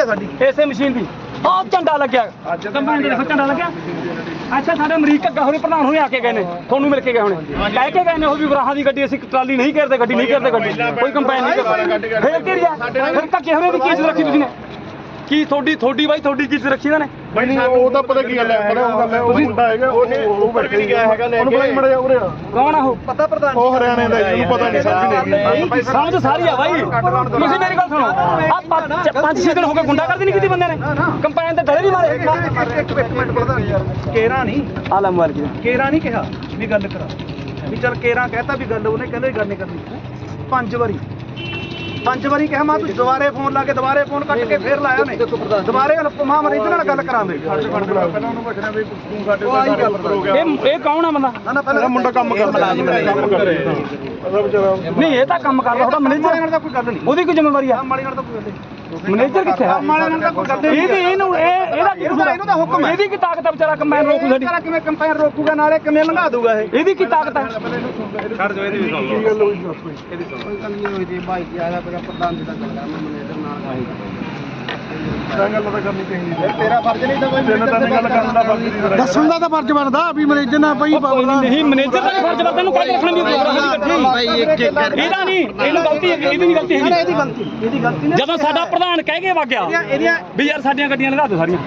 ਹੈ ਸਾਡੀ? ਇਸੇ ਮਸ਼ੀਨ ਦੀ। ਆਹ ਝੰਡਾ ਲੱਗਿਆ। ਕੰਬਾਈਨ ਦੇ ਦੇਖੋ ਝੰਡਾ ਲੱਗਿਆ। ਅੱਛਾ ਸਾਡੇ ਅਮਰੀਕ ਘੱਗਾ ਹੋਣੀ ਪ੍ਰਧਾਨ ਹੋਣੇ ਆ ਕੇ ਗਏ ਨੇ। ਤੁਹਾਨੂੰ ਮਿਲ ਕੇ ਗਏ ਹੋਣੇ। ਕਹਿ ਕੇ ਗਏ ਨੇ ਉਹ ਵੀ ਵਰਾਹਾਂ ਦੀ ਗੱਡੀ ਅਸੀਂ ਟਰਾਲੀ ਨਹੀਂ ਘੇਰਦੇ ਗੱਡੀ ਨਹੀਂ ਘੇਰਦੇ ਗੱਡੀ। ਕੋਈ ਕੰਬਾਈਨ ਨਹੀਂ ਕਰਦਾ। ਫੇਰ ਕਿਹੜਿਆ ਫਿਰ ਘੱਗੇ ਹੋਣੇ ਦੀ ਕੀ ਚੀਜ਼ ਰੱਖੀ ਤੁਸੀਂ ਨੇ? ਕੀ ਤੁਹਾਡੀ ਤੁਹਾਡੀ ਬਾਈ ਤੁਹਾਡੀ ਕੀ ਚੀਜ਼ ਰੱਖੀ ਇਹਨਾਂ ਨੇ? ਬਈ ਨਹੀਂ ਉਹ ਤਾਂ ਪਤਾ ਕੀ ਗੱਲ ਹੈ ਪਤਾ ਉਹ ਗੱਲ ਹੈ ਉਹ ਮੁੰਡਾ ਹੈਗਾ ਉਹ ਉਹ ਬੈਠੇ ਗਿਆ ਹੈਗਾ ਉਹਨੂੰ ਪਤਾ ਹੀ ਮੜਿਆ ਉਰੇ। ਕੌਣ ਆ ਉਹ? ਪਤਾ ਪ੍ਰਧਾਨ ਉਹ ਹਰਿਆਣੇ ਦਾ ਜੀ, ਉਹਨੂੰ ਪਤਾ ਨਹੀਂ ਸਮਝ ਸਮਝ ਸਾਰੀ ਆ ਬਾਈ। ਤੁਸੀਂ ਮੇਰੀ ਗੱਲ ਸੁਣੋ। ਆ ਪੰਜ ਛੇ ਦਿਨ ਹੋ ਗਏ ਗੁੰਡਾ ਕਰਦੀ ਨਹੀਂ ਕੀਤੀ ਬੰਦੇ ਨੇ। ਕੰਪਾਈਨ ਤੇ ਡਰੇ ਨਹੀਂ ਮਾਰੇ। ਇੱਕ ਇੱਕ ਮਿੰਟ ਪ੍ਰਧਾਨ ਕੇਰਾ ਨਹੀਂ। ਆ ਲੈ ਮੋਬਾਈਲ ਕੀ ਕੇਰਾ ਨਹੀਂ ਕਿਹਾ ਵੀ ਗੱਲ ਕਰਾ। ਵੀ ਚਲ ਕੇਰਾ ਕਹਤਾ ਵੀ ਗੱਲ ਉਹਨੇ ਕਹਿੰਦੇ ਗੱਲ ਨਹੀਂ ਕਰਨੀ। ਪੰਜ ਵਾਰੀ। ਪੰਜ ਵਾਰੀ ਕਿਹਾ ਮੈਂ ਤੂੰ ਦੁਬਾਰੇ ਫੋਨ ਲਾ ਕੇ ਦੁਬਾਰੇ ਫੋਨ ਕੱਟ ਕੇ ਫੇਰ ਲਾਇਆ ਨੇ ਦੁਬਾਰੇ ਮਾਂ ਮਰੀਜ਼ ਨਾਲ ਗੱਲ ਕਰਾ ਮੇਰੀ ਪਹਿਲਾਂ ਉਹਨੂੰ ਪੁੱਛਣਾ ਵੀ ਤੂੰ ਸਾਡੇ ਉਹ ਆਈ ਗੱਲ ਹੋ ਗਿਆ। ਇਹ ਇਹ ਕੌਣ ਆ ਬੰਦਾ? ਨਾ ਨਾ ਪਹਿਲਾਂ ਇਹਦਾ ਮੁੰਡਾ ਕੰਮ ਕਰਦਾ। ਕੰਮ ਕਰ ਰਿਹਾ। ਨਹੀਂ ਇਹ ਤਾਂ ਕੰਮ ਕਰਦਾ ਉਹਦਾ ਮਾਲੇ ਮੈਨੇਜਰ ਨਾਲ ਤਾਂ ਕੋਈ ਗੱਲ ਨਹੀਂ। ਉਹਦੀ ਕੀ ਜ਼ਿੰਮੇਵਾਰੀ ਆ। ਮਾਲੇ ਨਾਲ ਤਾਂ ਕੋਈ ਗੱਲ ਨਹੀਂ। ਮੈਨੇਜਰ ਕਿੱਥੇ ਆ? ਮਾਲੇ ਨਾਲ ਤਾਂ ਕੋਈ ਗੱਲ ਨਹੀਂ ਇਹਦੀ ਇਹਨੂੰ ਇਹ ਇਹਦਾ ਕੀ ਇਹਨੂੰ ਤਾਂ- ਇਹਨੂੰ ਤਾਂ ਹੁਕਮ ਹੈ। ਇਹਦੀ ਕੀ ਤਾਕਤ ਆ ਵਿਚਾਰਾ ਕੰਬਾਈਨ ਰੋਕੂ ਸਾਡੀ? ਸਾਰਾ ਕਿਵੇਂ ਕੰਪੇਅਰ ਰੋਕੂਗਾ ਨਾਲੇ ਕਿਵੇਂ ਲੰਘਾ ਦੂਗਾ ਇਹ? ਇਹਦੀ ਕੀ ਤਾਕਤ ਆ? ਛੱਡ ਜੋ ਇਹਦੀ ਵੀ ਸੁਣ ਲਓ। ਕੀ ਗੱਲ ਹੋਈ ਦੱਸ ਕੋਈ ਕੋਈ ਗੱਲ ਨਹੀਂ ਹੋਈ ਜੀ ਭਾਈ ਜੀ ਆਇਆ ਮੇਰਾ ਪ੍ਰਧਾਨ ਜੀ ਦਾ ਗੱਲ ਕਰਾਂ ਮੈਂ ਮੈਨੇਜਰ ਨਾਲ ਤਾਂ ਗੱਲ ਤਾਂ ਕਰਨੀ ਚਾਹੀਦੀ ਹੈ। ਤੇਰਾ ਫਰਜ਼ ਨਹੀਂ ਤਾਂ ਕੋਈ ਤਿੰਨ ਤਿੰਨ ਗੱਲ ਕਰਨ ਦਾ ਫਰਜ਼ ਨਹੀਂ। ਦੱਸਣ ਦਾ ਤਾਂ ਫਰਜ਼ ਬਣਦਾ ਵੀ ਮੈਨੇਜਰ ਨਾਲ ਭਾਈ ਨਹੀਂ ਮੈਨੇਜਰ ਦਾ ਫਰਜ਼ ਵਰਤਨ ਨੂੰ ਕਾਹਦੇ ਰੱਖਣਾ ਵੀ ਭਾਈ ਇੱਕ ਇੱਕ ਇਹਦਾ ਨਹੀਂ ਇਹਨੂੰ ਗਲਤੀ ਹੈ ਇਹਦੀ ਨਹੀਂ ਗਲਤੀ ਇਹਦੀ ਹੈਗੀ ਗਲਤੀ ਇਹਦੀ ਗਲਤੀ ਨੇ ਜਦੋਂ ਸਾਡਾ ਪ੍ਰਧਾਨ ਕਹਿ ਕੇ ਵਗਿਆ ਇਹਦੀਆਂ ਇਹਦੀਆਂ ਵੀ ਯਾਰ ਸਾਡੀਆਂ ਗੱਡੀਆਂ ਲਗਾ ਦਿਓ ਸਾਰੀਆਂ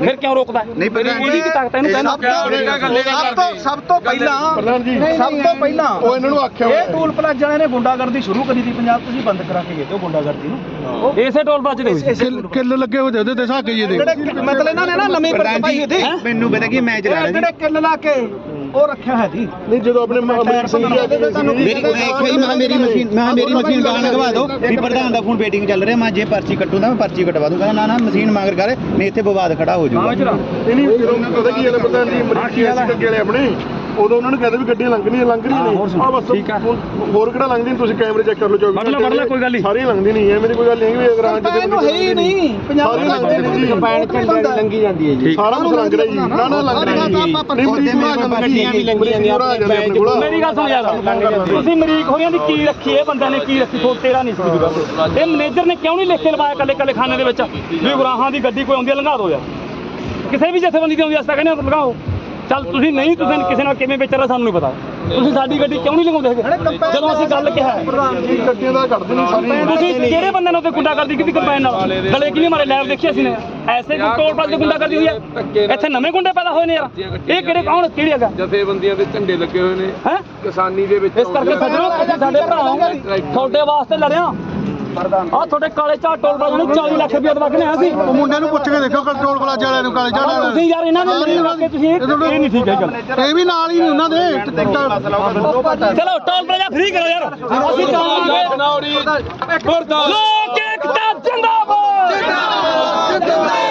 ਫਿਰ ਕਿਉਂ ਰੋਕਦਾ? ਨਹੀਂ ਇਹਦੀ ਕੀ ਤਾਕਤ? ਇਹਨੂੰ ਸਭ ਕਹਿਣਾ ਤੋਂ ਸਭ ਤੋਂ ਸਭ ਤੋਂ ਪਹਿਲਾਂ ਪ੍ਰਧਾਨ ਜੀ। ਸਭ ਤੋਂ ਪਹਿਲਾਂ ਉਹ ਇਹਨਾਂ ਨੂੰ ਆਖਿਆ ਇਹ ਟੂਲ ਪਲਾਜ਼ਾ ਵਾਲਿਆਂ ਨੇ ਗੁੰਡਾਗਰਦੀ ਸ਼ੁਰੂ ਕਰੀ ਸੀ ਪੰਜਾਬ ਤੁਸੀਂ ਬੰਦ ਕਰਾ ਕੇ ਗਏ ਤੇ ਉਹ ਗੁੰਡਾਗਰਦੀ ਨੂੰ। ਇਸੇ ਟੋਲ ਪਲਾਜ਼ੇ ਦੇ ਵਿੱਚ। ਕਿੱਲ ਲੱਗੇ ਹੋ ਜਾਂਦੇ ਤੇ ਸਾਕੇ ਜੀ ਦੇ ਮਤਲਬ ਇਹਨਾਂ ਨੇ ਨਾ ਨਵੀਂ ਪਾਈ ਹੋਈ ਸੀ ਮੈਨੂੰ ਪਤਾ ਕੀ ਮੈਂ ਚਲਾ ਜਿਹੜੇ ਕਿੱਲ ਲਾ ਕੇ ਉਹ ਰੱਖਿਆ ਹੈ ਜੀ। ਨਹੀਂ ਜਦੋਂ ਆਪਣੇ ਅਮਰੀਕ ਸਿੰਘ ਜੀ ਆ ਕੇ ਗਏ ਸੀ ਮੇਰੀ ਮੈਂ ਇੱਕ ਵਾਰੀ ਮੈਂ ਮੇਰੀ ਮਸ਼ੀਨ ਮੈਂ ਮੇਰੀ ਮਸ਼ੀਨ ਗਾਣ ਲਗਵਾ ਦਿਓ। ਵੀ ਪ੍ਰਧਾਨ ਦਾ ਫੋਨ ਵੇਟਿੰਗ ਚੱਲ ਰਿਹਾ ਮੈਂ ਜੇ ਪਰਚੀ ਕੱਟੂਗਾ ਮੈਂ ਪਰਚੀ ਕਟਵਾ ਦੂੰਗਾ ਨਾ ਨਾ ਮਸ਼ੀਨ ਮੰਗਰ ਕਰ ਨਹੀਂ ਇੱਥੇ ਵਿਵਾਦ ਖੜਾ ਹੋ ਜਾਊਗਾ। ਨਹੀਂ ਨਹੀਂ ਜਦੋਂ ਪਤਾ ਕੀ ਗੱਲ ਪ੍ਰਧਾਨ ਜੀ ਅਮਰੀਕ ਜੀ ਅਸੀਂ ਅੱਗੇ ਵਾਲੇ ਆਪਣੇ? ਉਦੋਂ ਉਹਨਾਂ ਨੂੰ ਕਹਿੰਦੇ ਵੀ ਗੱਡੀਆਂ ਲੰਘਣੀਆਂ ਲੰਘਣੀਆਂ ਹਾਂ, ਹੋਰ ਨਹੀਂ। ਆ ਬਸ ਠੀਕ ਆ। ਹੁਣ ਹੋਰ ਕਿਹੜਾ ਲੰਘਦੀ ਨਹੀਂ ਤੁਸੀਂ ਕੈਮਰੇ ਚੈੱਕ ਕਰ ਲਓ 24 ਵੱਢ ਲਾ, ਵੱਢ ਲਾ, ਕੋਈ ਗੱਲ ਨਹੀਂ। ਸਾਰੀ ਲੰਘਦੀ ਨਹੀਂ ਹੈ ਮੇਰੀ ਕੋਈ ਗੱਲ ਨਹੀਂ ਵੀ ਅਗਰ ਆਂ ਨੂੰ ਹੈ ਹੀ ਨਹੀਂ। ਪੰਜਾਬ ਸਾਰੀ ਲੰਘਦੀ ਲੰਗੀ ਜਾਂਦੀ ਹੈ ਜੀ। ਸਾਰਾ ਕੁਝ ਲੰਘ ਰਿਹਾ ਜੀ ਨਾ ਨਾ ਲੰਘ ਰਿਹਾ ਜੀ। ਨਹੀਂ ਮਰੀਜ਼ ਗੱਡੀਆਂ ਵੀ ਜਾਂਦੀਆਂ ਪੂਰਾ ਆ ਜਾਂਦੇ ਆਪਣੇ ਕੋਲ। ਮੇਰੀ ਗੱਲ ਸੁਣ ਯਾਰ ਤੁਸੀਂ ਮਰੀਕ ਹੋਰਿਆਂ ਦੀ ਕੀ ਰੱਖੀ ਇਹ ਬੰਦਿਆਂ ਨੇ ਕੀ ਰੱਖੀ? ਥੋੜਾ ਤੇਰਾ ਨਹੀਂ ਸੀ ਕੋਈ ਗੱਲ ਇਹ ਮੈਨੇਜਰ ਨੇ ਕਿਉਂ ਨਹੀਂ ਲਿਖ ਕੇ ਲਵਾਇਆ ਕੱਲੇ ਕੱਲੇ ਖਾਨੇ ਦੇ ਵਿੱਚ? ਵੀ ਗੁਰਾਹਾਂ ਦੀ ਗੱਡੀ ਕੋਈ ਆਉਂਦੀ ਹੈ ਲੰਘਾ ਦਿਓ ਯਾਰ। ਕਿਸੇ ਵੀ ਜਥੇਬੰਦੀ ਦੀ ਆਉਂਦੀ ਅਸਾਂ ਕਹਿੰਦੇ ਹਾਂ ਲਗਾਓ ਚੱਲ ਤੁਸੀਂ ਨਹੀਂ ਤੁਸੀਂ ਕਿਸੇ ਨਾਲ ਕਿਵੇਂ ਵਿਚਾਰਾ ਸਾਨੂੰ ਨਹੀਂ ਪਤਾ। ਤੁਸੀਂ ਸਾਡੀ ਗੱਡੀ ਕਿਉਂ ਨਹੀਂ ਲਗਾਉਂਦੇ ਹੈਗੇ? ਜਦੋਂ ਅਸੀਂ ਗੱਲ ਕਿਹਾ ਹੈ। ਪ੍ਰਧਾਨ ਜੀ ਗੱਡੀਆਂ ਦਾ ਕੱਢਦੇ ਨਹੀਂ ਸਾਰੀ। ਤੁਸੀਂ ਕਿਹੜੇ ਬੰਦੇ ਨਾਲ ਉੱਤੇ ਗੁੰਡਾ ਕਰਦੀ ਕਿਹਦੀ ਕੰਪੈਨ ਨਾਲ? ਗਲੇ ਕਿਹਨੇ ਮਾਰੇ? ਲੈਬ ਦੇਖਿਆ ਸੀ ਨੇ। ਐਸੇ ਕੋਈ ਟੋਲ ਪਲਾਜ਼ੇ ਗੁੰਡਾ ਕਰਦੀ ਹੋਈ ਹੈ? ਇੱਥੇ ਨਵੇਂ ਗੁੰਡੇ ਪੈਦਾ ਹੋਏ ਨੇ ਯਾਰ। ਇਹ ਕਿਹੜੇ ਕੌਣ? ਕਿਹੜੀ ਹੈਗਾ ਜਥੇਬੰਦੀਆਂ ਦੇ ਝੰਡੇ ਲੱਗੇ ਹੋਏ ਨੇ। ਹੈ? ਕਿਸਾਨੀ ਦੇ ਵਿੱਚ ਇਸ ਕਰਕੇ ਸੱਜਣੋ ਸਾਡੇ ਭਰਾ ਹੋ ਤੁਹਾਡੇ ਵਾਸਤੇ ਲੜਿਆ। ਆ ਤੁਹਾਡੇ ਕਾਲੇ ਝਾੜ ਟੋਲ ਪਲਾਜ਼ੇ ਨੂੰ 40 ਲੱਖ ਰੁਪਏ ਦਵਾ ਕੇ ਲਿਆ ਸੀ? ਉਹ ਮੁੰਡੇ ਨੂੰ ਪੁੱਛ ਕੇ ਦੇਖੋ ਕੰਟਰੋਲ ਪਲਾਜ਼ਾ ਵਾਲਿਆਂ ਨੂੰ ਕਾਲੇ ਝਾੜਾ ਤੁਸੀਂ ਯਾਰ ਇਹਨਾਂ ਨੂੰ ਮਰੀ ਕੇ ਤੁਸੀਂ ਇਹ ਇਹ ਨਹੀਂ ਠੀਕ ਹੈ ਗੱਲ। ਇਹ ਵੀ ਨਾਲ ਹੀ ਨੇ ਉਹਨਾਂ ਦੇ। ਚਲੋ ਟੋਲ ਪਲਾਜ਼ਾ ਫ੍ਰੀ ਕਰੋ ਯਾਰ। ਅਸੀਂ ਚਾਹਾਂਗੇ ਲੋਕ ਏਕਤਾ ਜਿੰਦਾਬਾਦ ਜਿੰਦਾਬਾਦ।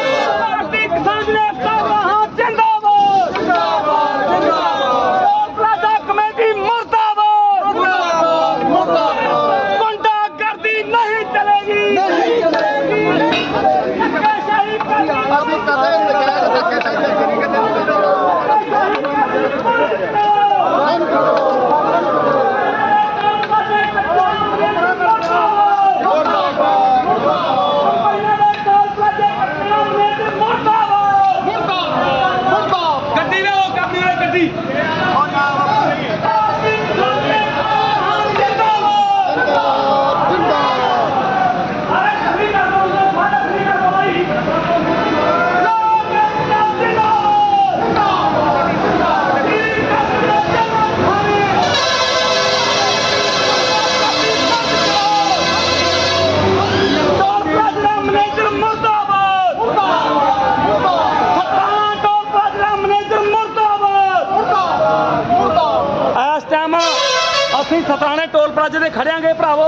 ਪਲਾਜ਼ੇ ਤੇ ਖੜਿਆਂਗੇ ਭਰਾਵੋ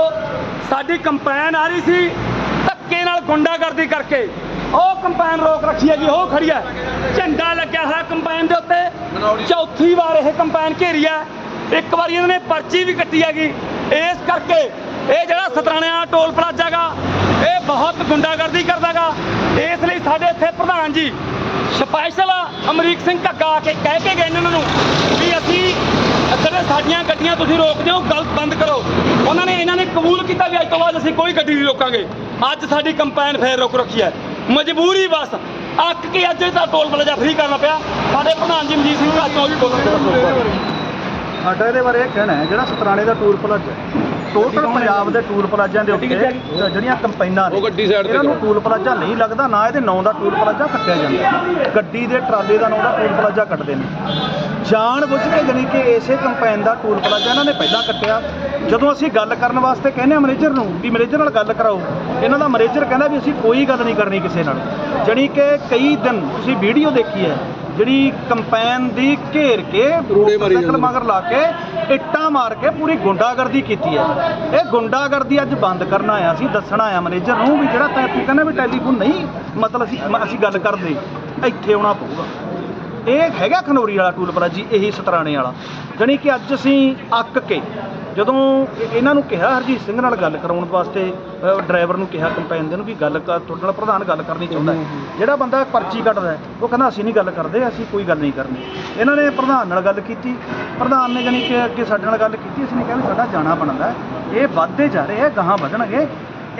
ਸਾਡੀ ਕੰਪੈਨ ਆ ਰਹੀ ਸੀ ਧੱਕੇ ਨਾਲ ਗੁੰਡਾਗਰਦੀ ਕਰਕੇ। ਉਹ ਕੰਪੈਨ ਰੋਕ ਰੱਖੀ ਹੈ ਜੀ ਉਹ ਖੜੀ ਹੈ। ਝੰਡਾ ਲੱਗਿਆ ਹੋਇਆ ਕੰਪੈਨ ਦੇ ਉੱਤੇ। ਚੌਥੀ ਵਾਰ ਇਹ ਕੰਪੈਨ ਘੇਰੀ ਹੈ। ਇੱਕ ਵਾਰੀ ਇਹਨਾਂ ਨੇ ਪਰਚੀ ਵੀ ਕੱਟੀ ਹੈਗੀ। ਇਸ ਕਰਕੇ ਇਹ ਜਿਹੜਾ ਸਤਰਾਣਿਆ ਟੋਲ ਪਲਾਜ਼ਾ ਗਾ ਇਹ ਬਹੁਤ ਗੁੰਡਾਗਰਦੀ ਕਰਦਾਗਾ। ਇਸ ਲਈ ਸਾਡੇ ਇੱਥੇ ਪ੍ਰਧਾਨ ਜੀ ਸਪੈਸ਼ਲ ਅਮਰੀਕ ਸਿੰਘ ਘੱਗਾ ਆ ਕੇ ਕਹਿ ਕੇ ਗਏ ਨੇ ਉਹਨਾਂ ਨੂੰ ਵੀ ਅਸੀਂ ਸਾਡੀਆਂ ਗੱਡੀਆਂ ਤੁਸੀਂ ਰੋਕਦੇ ਹੋ ਗਲਤ ਬੰਦ ਕਰੋ। ਉਹਨਾਂ ਨੇ ਇਹਨਾਂ ਨੇ ਕਬੂਲ ਕੀਤਾ ਵੀ ਅੱਜ ਤੋਂ ਬਾਅਦ ਅਸੀਂ ਕੋਈ ਗੱਡੀ ਨਹੀਂ ਰੋਕਾਂਗੇ। ਅੱਜ ਸਾਡੀ ਕੰਪੈਨ ਫੇਰ ਰੋਕ ਰੱਖੀ ਹੈ। ਮਜਬੂਰੀ ਬਸ। ਅੱਕ ਕੇ ਅੱਜ ਦਾ ਟੋਲ ਪਲਾਜ਼ਾ ਫ੍ਰੀ ਕਰਨਾ ਪਿਆ। ਸਾਡੇ ਪ੍ਰਧਾਨ ਜੀ ਮਨਜੀਤ ਸਿੰਘ ਅੱਜ ਉਹ ਵੀ ਬੋਲਣਗੇ ਸਾਡਾ ਇਹਦੇ ਬਾਰੇ ਇਹ ਕਹਿਣਾ ਹੈ, ਜਿਹੜਾ ਸਤਰਾਣੇ ਦਾ ਟੂਲ ਪਲਾਜ਼ਾ ਟੋਟਲ ਪੰਜਾਬ ਦੇ ਟੂਲ ਪਲਾਜ਼ਿਆਂ ਦੇ ਉੱਤੇ ਜਿਹੜੀਆਂ ਕੰਪਾਈਨਾਂ ਨੇ ਉਹ ਗੱਡੀ side ਤੇ ਇਹਨਾਂ ਨੂੰ। ਟੂਲ ਪਲਾਜ਼ਾ ਨਹੀਂ ਲੱਗਦਾ ਨਾ ਇਹਦੇ ਨਾਂ ਦਾ ਟੂਲ ਪਲਾਜ਼ਾ ਕੱਟਿਆ ਜਾਂਦਾ। ਗੱਡੀ ਦੇ ਟਰਾਲੇ ਦਾ ਨਾਂ ਦਾ ਟੂਲ ਪਲਾਜ਼ਾ ਕੱਟਦੇ ਨੇ। ਜਾਣ ਬੁੱਝ ਕੇ ਜਾਣੀ ਕਿ ਇਸੇ ਕੰਪੈਨ ਦਾ ਟੂਲ ਪਲਾਜ਼ਾ ਇਹਨਾਂ ਨੇ ਪਹਿਲਾਂ ਕੱਟਿਆ। ਜਦੋਂ ਅਸੀਂ ਗੱਲ ਕਰਨ ਵਾਸਤੇ ਕਹਿੰਦੇ ਆ ਮੈਨੇਜਰ ਨੂੰ ਵੀ ਮੈਨੇਜਰ ਨਾਲ ਗੱਲ ਕਰਾਓ ਇਹਨਾਂ ਦਾ ਮੈਨੇਜਰ ਕਹਿੰਦਾ ਵੀ ਅਸੀਂ ਕੋਈ ਗੱਲ ਨਹੀਂ ਕਰਨੀ ਕਿਸੇ ਨਾਲ। ਜਾਣੀ ਕਿ ਕਈ ਦਿਨ ਤੁਸੀਂ ਵੀਡੀਓ ਦੇਖੀ ਹੈ ਜਿਹੜੀ ਕੰਪੈਨ ਦੀ ਘੇਰ ਕੇ ਰੋੜੇ ਮਾਰੀ ਮੋਟਰਸਾਈਕਲ ਜਾਂਦੇ। ਮਗਰ ਲਾ ਕੇ ਇੱਟਾਂ ਮਾਰ ਕੇ ਪੂਰੀ ਗੁੰਡਾਗਰਦੀ ਕੀਤੀ ਹੈ। ਇਹ ਗੁੰਡਾਗਰਦੀ ਅੱਜ ਬੰਦ ਕਰਨਾ ਆਇਆ ਸੀ, ਦੱਸਣਾ ਆਇਆ ਮੈਨੇਜਰ ਨੂੰ ਵੀ ਜਿਹੜਾ ਤੈਂ ਕਹਿੰਦਾ ਵੀ ਟੈਲੀਫੋਨ ਨਹੀਂ, ਮਤਲਬ ਅਸੀਂ ਅਸੀਂ ਗੱਲ ਕਰਦੇ, ਇੱਥੇ ਆਉਣਾ ਪਊਗਾ। ਇਹ ਹੈਗਾ ਖਨੌਰੀ ਵਾਲਾ ਟੂਲ ਪਲਾਜ਼ਾ ਜੀ ਇਹੀ ਸਤਰਾਣੇ ਵਾਲਾ। ਜਾਣੀ ਕਿ ਅੱਜ ਅਸੀਂ ਅੱਕ ਕੇ ਜਦੋਂ ਇਹ- ਇਹਨਾਂ ਨੂੰ ਕਿਹਾ ਹਰਜੀਤ ਸਿੰਘ ਨਾਲ ਗੱਲ ਕਰਾਉਣ ਵਾਸਤੇ ਡਰਾਈਵਰ ਨੂੰ ਕਿਹਾ ਕੰਪੈਨ ਦੇ ਨੂੰ ਵੀ ਗੱਲ ਕਰ ਤੁਹਾਡੇ ਨਾਲ ਪ੍ਰਧਾਨ ਗੱਲ ਕਰਨੀ ਚਾਹੁੰਦਾ ਹੈ। ਜਿਹੜਾ ਬੰਦਾ ਪਰਚੀ ਕੱਟਦਾ ਹੈ, ਉਹ ਕਹਿੰਦਾ ਅਸੀਂ ਨਹੀਂ ਗੱਲ ਕਰਦੇ ਅਸੀਂ ਕੋਈ ਗੱਲ ਨਹੀਂ ਕਰਨੀ। ਇਹਨਾਂ ਨੇ ਪ੍ਰਧਾਨ ਨਾਲ ਗੱਲ ਕੀਤੀ। ਪ੍ਰਧਾਨ ਨੇ ਜਾਣੀ ਕਿ ਅੱਗੇ ਸਾਡੇ ਨਾਲ ਗੱਲ ਕੀਤੀ ਅਸੀਂ ਨੇ ਕਿਹਾ ਵੀ ਸਾਡਾ ਜਾਣਾ ਬਣਦਾ ਹੈ। ਇਹ ਵੱਧਦੇ ਜਾ ਰਹੇ ਆ ਗਾਹਾਂ ਵਧਣਗੇ।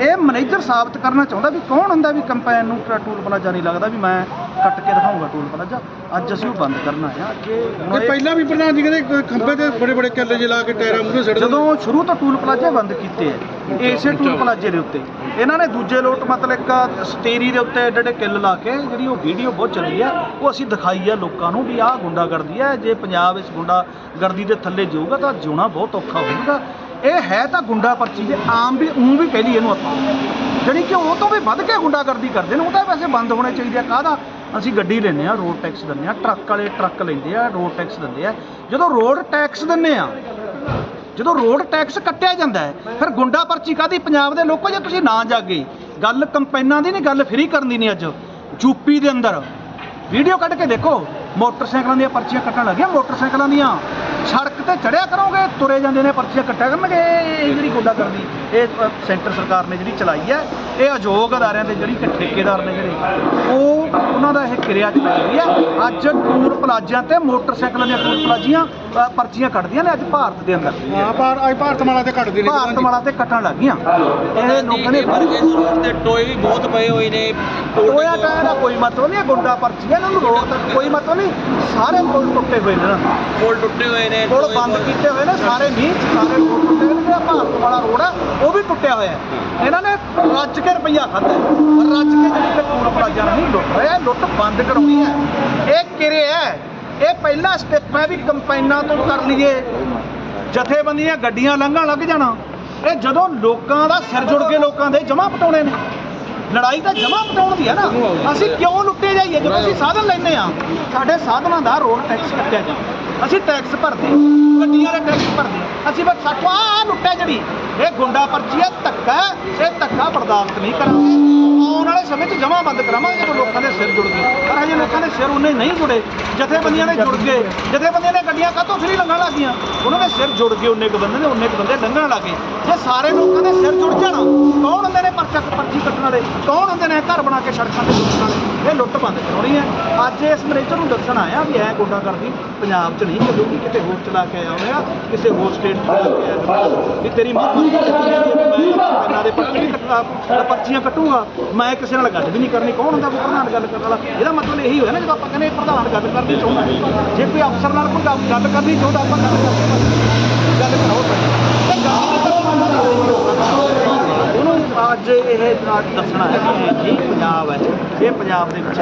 ਇਹ ਮੈਨੇਜਰ ਸਾਬਤ ਕਰਨਾ ਚਾਹੁੰਦਾ ਵੀ ਕੌਣ ਹੁੰਦਾ ਵੀ ਕੰਪੈਨ ਨੂੰ ਟੂਲ ਪਲਾਜ਼ਾ ਨਹੀਂ ਲੱਗਦਾ ਵੀ ਮੈਂ ਕੱਟ ਕੇ ਦਿਖਾਊਂਗਾ ਟੂਲ ਪਲਾਜ਼ਾ। ਅੱਜ ਅਸੀਂ ਉਹ ਬੰਦ ਕਰਨਾ ਆ ਕਿ ਪਹਿਲਾਂ ਵੀ ਪ੍ਰਧਾਨ ਜੀ ਕਹਿੰਦੇ ਖੰਭੇ ਤੇ ਬੜੇ ਬੜੇ ਕੱਲੇ ਜਿਲਾ ਕੇ ਟਾਇਰਾਂ ਮੂਹਰੇ ਸੜ ਜਦੋਂ ਸ਼ੁਰੂ ਤੋਂ ਟੂਲ ਪਲਾਜ਼ੇ ਬੰਦ ਕੀਤੇ ਐ ਇਸੇ ਟੂਲ ਪਲਾਜ਼ੇ ਦੇ ਉੱਤੇ। ਇਹਨਾਂ ਨੇ ਦੂਜੇ ਲੋਟ ਮਤਲਬ ਇੱਕ ਸਟੇਰੀ ਦੇ ਉੱਤੇ ਏਡੇ ਏਡੇ ਕਿੱਲ ਲਾ ਕੇ ਜਿਹੜੀ ਉਹ ਵੀਡੀਓ ਬਹੁਤ ਚੱਲੀ ਆ ਉਹ ਅਸੀਂ ਦਿਖਾਈ ਆ ਲੋਕਾਂ ਨੂੰ ਵੀ ਆਹ ਗੁੰਡਾ ਕਰਦੀ ਹੈ ਜੇ ਪੰਜਾਬ ਇਸ ਗੁੰਡਾ ਗਰਦੀ ਦੇ ਥੱਲੇ ਜਾਊਗਾ ਤਾਂ ਜਿਉਣਾ ਬਹੁਤ ਔਖਾ ਹੋਊਗਾ। ਇਹ ਹੈ ਤਾਂ ਗੁੰਡਾ ਪਰਚੀ, ਜੇ ਆਮ ਵੀ ਉਂ ਵੀ ਕਹਿ ਲਈ ਇਹਨੂੰ ਆਪਾਂ। ਜਿਹੜੀ ਕਿ ਉਹ ਤੋਂ ਵੀ ਵੱਧ ਕੇ ਗੁੰਡਾਗਰਦੀ ਕਰਦੇ ਨੇ, ਉਹ ਤਾਂ ਵੈਸੇ ਬੰਦ ਹੋਣੇ ਚਾਹੀਦੇ ਆ। ਕਾਹਦਾ? ਅਸੀਂ ਗੱਡੀ ਲੈਂਦੇ ਆ ਰੋਡ ਟੈਕਸ ਦਿੰਦੇ ਆ ਟਰੱਕ ਵਾਲੇ ਟਰੱਕ ਲੈਂਦੇ ਆ ਰੋਡ ਟੈਕਸ ਦਿੰਦੇ ਆ। ਜਦੋਂ ਰੋਡ ਟੈਕਸ ਦਿੰਦੇ ਆ ਜਦੋਂ ਰੋਡ ਟੈਕਸ ਕੱਟਿਆ ਜਾਂਦਾ ਹੈ, ਫਿਰ ਗੁੰਡਾ ਪਰਚੀ ਕਾਦੀ ਪੰਜਾਬ ਦੇ ਲੋਕੋ, ਜੇ ਤੁਸੀਂ ਨਾ ਜਾਗੇ, ਗੱਲ ਕੰਪੈਨਾਂ ਦੀ ਨਹੀਂ, ਗੱਲ ਫਰੀ ਕਰਨ ਦੀ ਨਹੀਂ ਅੱਜ। ਯੂਪੀ ਦੇ ਅੰਦਰ। ਵੀਡੀਓ ਕੱਢ ਕੇ ਦੇਖੋ, ਮੋਟਰਸਾਈਕਲਾਂ ਦੀਆਂ ਪਰਚੀਆਂ ਕੱਟਣ ਲੱਗੀਆਂ, ਮੋਟਰਸਾਈਕਲਾਂ ਦੀਆਂ। ਸੜਕ ਤੇ ਚੜਿਆ ਕਰੋਗੇ ਤੁਰੇ ਜਾਂਦੇ ਨੇ ਪਰਚੀਆਂ ਕੱਟਿਆ ਕਰਨਗੇ ਇਹ ਜਿਹੜੀ ਗੁੰਡਾ ਕਰਦੀ ਇਹ ਅ, ਸੈਂਟਰ ਸਰਕਾਰ ਨੇ ਜਿਹੜੀ ਚਲਾਈ ਹੈ ਇਹ ਅਯੋਗ ਅਦਾਰਿਆਂ ਦੇ ਜਿਹੜੀ ਕਿ ਠੇਕੇਦਾਰ ਨੇ ਜਿਹੜੇ ਉਹ ਉਹਨਾਂ ਦਾ ਇਹ ਕਿਰਿਆ ਚਲਾਈ ਹੈ। ਅੱਜ ਟੂਰ ਪਲਾਜ਼ਿਆਂ ਤੇ ਮੋਟਰਸਾਈਕਲਾਂ ਦੀਆਂ ਟੂਰ ਪਲਾਜ਼ੀਆਂ ਅ, ਪਰਚੀਆਂ ਕੱਢਦੀਆਂ ਨੇ ਅੱਜ ਭਾਰਤ ਦੇ ਅੰਦਰ। ਹਾਂ ਪਰ ਅੱਜ ਭਾਰਤ ਮਾਲਾ ਤੇ ਕੱਟਦੇ ਨੇ ਭਾਰਤ ਮਾਲਾ ਤੇ ਕੱਟਣ ਲੱਗੀਆਂ ਇਹ ਲੋਕਾਂ ਨੇ ਤੇ ਟੋਏ ਵੀ ਬਹੁਤ ਪਏ ਹੋਏ ਨੇ ਟੋਇਆ ਟਾਇਆ ਦਾ ਕੋਈ ਮਤਲਬ ਨਹੀਂ ਇਹ ਗੁੰਡਾ ਪਰਚੀ ਹੈ ਇਹਨਾਂ ਨੂੰ ਰੋਡ ਤੱਕ ਕੋਈ ਮਤਲਬ ਨਹੀਂ ਸਾਰੇ ਪੁਲ ਟੁੱਟੇ ਹੋਏ ਨੇ ਨਾ। ਪੁਲ ਟੁੱਟੇ ਹੋਏ ਨੇ। ਪੁਲ ਬੰਦ ਕੀਤੇ ਹੋਏ ਨੇ ਸਾਰੇ ਮੀਂਹ 'ਚ ਸਾਰੇ ਰੋਡ ਟੁੱਟੇ ਹੋਏ ਨੇ ਜਿਹੜਾ ਭਾਰਤ ਵਾਲਾ ਰੋਡ ਹੈ ਉਹ ਵੀ ਟੁੱਟਿਆ ਹੋਇਆ ਹੈ। ਇਹਨਾਂ ਨੇ ਰੱਜ ਕੇ ਰੁਪਈਆ ਖਾਧਾ ਹੈ। ਰੱਜ ਕੇ ਜਿਹੜੀ ਕਿ ਟੂਲ ਪਲਾਜ਼ਾ ਨਹੀਂ ਲੁੱਟ ਰਿਹਾ ਲੁੱਟ ਬੰਦ ਕਰਾਉਣੀ ਹੈ। ਇਹ ਕਿਰੇ ਹੈ। ਇਹ ਪਹਿਲਾ ਸਟੈਪ ਹੈ ਵੀ ਕੰਪਾਈਨਾਂ ਤੋਂ ਕਰ ਲਈਏ। ਜਥੇਬੰਦੀਆਂ ਗੱਡੀਆਂ ਲੰਘਣ ਲੱਗ ਜਾਣਾ। ਇਹ ਜਦੋਂ ਲੋਕਾਂ ਦਾ ਸਿਰ ਜੁੜ ਕੇ ਲੋਕਾਂ ਦੇ ਜਮਾ ਪਟਾਉਣੇ ਨੇ। ਲੜਾਈ ਤਾਂ ਜਮਾ ਪਟਾਉਣ ਦੀ ਹੈ ਨਾ। ਅਸੀਂ ਕਿਉਂ ਲੁੱਟੇ ਜਾਈਏ? ਜਦੋਂ ਅਸੀਂ ਸਾਧਨ ਲੈਂਦੇ ਆ ਸਾਡੇ ਸਾਧਨਾਂ ਦਾ ਰੋਡ ਟੈਕਸ ਕੱਟਿਆ ਜਾਂਦਾ ਅਸੀਂ ਟੈਕਸ ਭਰਦੇ ਗੱਡੀਆਂ ਦਾ ਟੈਕਸ ਭਰਦੇ ਅਸੀਂ ਬਸ ਸਾਥੋਂ ਆ ਲੁੱਟਿਆ ਜਿਹੜੀ। ਇਹ ਗੁੰਡਾ ਪਰਚੀ ਹੈ, ਧੱਕਾ ਇਹ ਧੱਕਾ ਬਰਦਾਸ਼ਤ ਨਹੀਂ ਕਰਾਂਗੇ। ਆਉਣ ਵਾਲੇ ਸਮੇਂ 'ਚ ਜਮਾ ਬੰਦ ਕਰਾਵਾਂਗੇ, ਜਦੋਂ ਲੋਕਾਂ ਦੇ ਸਿਰ ਜੁੜ ਗਏ। ਪਰ ਹਜੇ ਲੋਕਾਂ ਦੇ ਸਿਰ ਉਹਨੇ ਨਹੀਂ ਜੁੜੇ। ਜਥੇਬੰਦੀਆਂ ਨੇ ਜੁੜ ਗਏ। ਜਥੇਬੰਦੀਆਂ ਨੇ ਗੱਡੀਆਂ ਕਾਹਤੋਂ ਫਰੀ ਲੰਘਣ ਲੱਗੀਆਂ? ਉਹਨਾਂ ਦੇ ਸਿਰ ਜੁੜ ਗਏ ਉਹਨੇ ਕੁ ਬੰਦੇ ਨੇ ਉਹਨੇ ਕੁ ਬੰਦੇ ਲੰਘਣ ਲੱਗੇ। ਜੇ ਸਾਰੇ ਲੋਕਾਂ ਦੇ ਸਿਰ ਜੁੜ ਜਾਣਾ, ਕੌਣ ਹੁੰਦੇ ਨੇ ਪਰਚਾ ਵਾਲੇ। ਕੌਣ ਹੁੰਦੇ ਨੇ? ਘਰ ਬਣਾ ਕੇ ਸੜਕਾਂ ਤੇ ਲੁੱਟਣ ਵਾਲੇ। ਇਹ ਲੁੱਟ ਬੰਦ ਕਰਾਉਣੀ ਹੈ। ਅੱਜ ਇਸ ਮੈਨੇਜਰ ਨੂੰ ਦੱਸਣ ਆਇਆ ਵੀ ਐ ਗੁੰਡਾ ਪੰਜਾਬ 'ਚ ਨਹੀਂ ਚੱਲੂਗੀ। ਕਿਤੇ ਹੋਰ ਚਲਾ ਕੇ ਆਇਆ ਹੋਇਆ ਕਿਸੇ ਹੋਰ ਸਟੇਟ 'ਚ ਚਲਾ ਕੇ ਆਇਆ ਹੋਇਆ। ਵੀ ਤੇਰੀ ਮਾਂ ਇਹਨਾਂ ਦੇ ਪਰਚੀ ਕੱਟਾ ਪਰਚੀਆਂ ਕੱਟੂਗਾ। ਮੈਂ ਕਿਸੇ ਨਾਲ ਗੱਲ ਵੀ ਨਹੀਂ ਕਰਨੀ। ਕੌਣ ਹੁੰਦਾ ਕੋਈ ਪ੍ਰਧਾਨ ਗੱਲ ਕਰਨ ਵਾਲਾ? ਇਹਦਾ ਮਤਲਬ ਇਹੀ ਹੋਇਆ ਨਾ, ਜਦੋਂ ਆਪਾਂ ਕਹਿੰਦੇ ਪ੍ਰਧਾਨ ਗੱਲ ਕਰਨੀ ਚਾਹੁੰਦਾ ਜੇ ਕੋਈ ਅਫਸਰ ਨਾਲ ਕੋਈ ਗੱਲ ਕਰਨੀ ਚਾਹੁੰਦਾ, ਆਪਾਂ ਗੱਲ ਕਰਦੇ ਗੱਲ ਕਰਾਓ ਤੇ ਗੱਲ ਉਹਨੂੰ ਅੱਜ ਇਹ ਦੱਸਣਾ ਹੈ ਕਿ ਇਹ ਪੰਜਾਬ ਹੈ ਇਹ ਪੰਜਾਬ ਦੇ ਵਿੱਚ